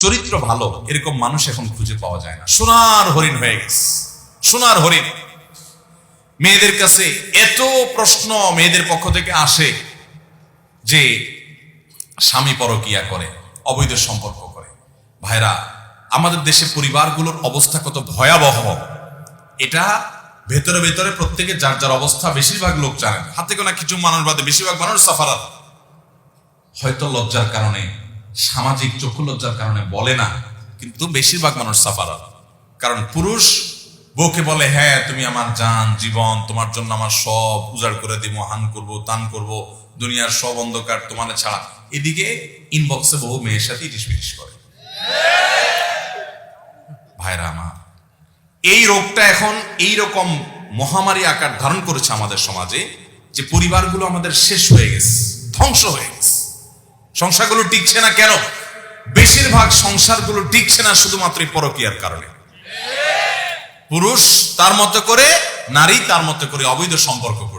চরিত্র ভালো, এরকম মানুষ এখন খুঁজে পাওয়া যায় না। সোনার হরিণ হয়ে গেছে। সোনার হরিণ। মেয়েদের কাছে এত প্রশ্ন মেয়েদের পক্ষ থেকে আসে যে স্বামী পরকিয়া করে, অবৈধ সম্পর্ক করে। ভাইরা, আমাদের দেশে পরিবারগুলোর অবস্থা কত ভয়াবহ। এটা ভেতরে ভেতরে প্রত্যেকে যার যার অবস্থা, বেশিরভাগ লোক জানেন হাতে গোনা কিছু মানুষ বাদে বেশিরভাগ মানুষ সাফারাত হয়তো লজ্জার কারণে সামাজিক চক্ষু লজ্জার কারণে বলে না, কিন্তু বেশিরভাগ মানুষ সাফারাত। কারণ পুরুষ বউকে বলে হ্যাঁ তুমি আমার জান, জীবন, তোমার জন্য আমার সব উজাড় করে দিব, হান করব, তান করব, দুনিয়ার সব অন্ধকার তোমার ছাড়া। এদিকে ইনবক্সে বহু মেয়ের সাথে ইটিস পিটিস করে। ভাইরা আমার, এই রোগটা এখন এই রকম মহামারী আকার ধারণ করেছে আমাদের সমাজে যে পরিবারগুলো আমাদের শেষ হয়ে গেছে, ধ্বংস হয়ে গেছে। সংসারগুলো টিকছে না কেন? বেশিরভাগ সংসারগুলো টিকছে না শুধুমাত্র পরকীয়ার কারণে। পুরুষ তার মতো করে, নারী তার মতো করে অবৈধ সম্পর্ক করছে।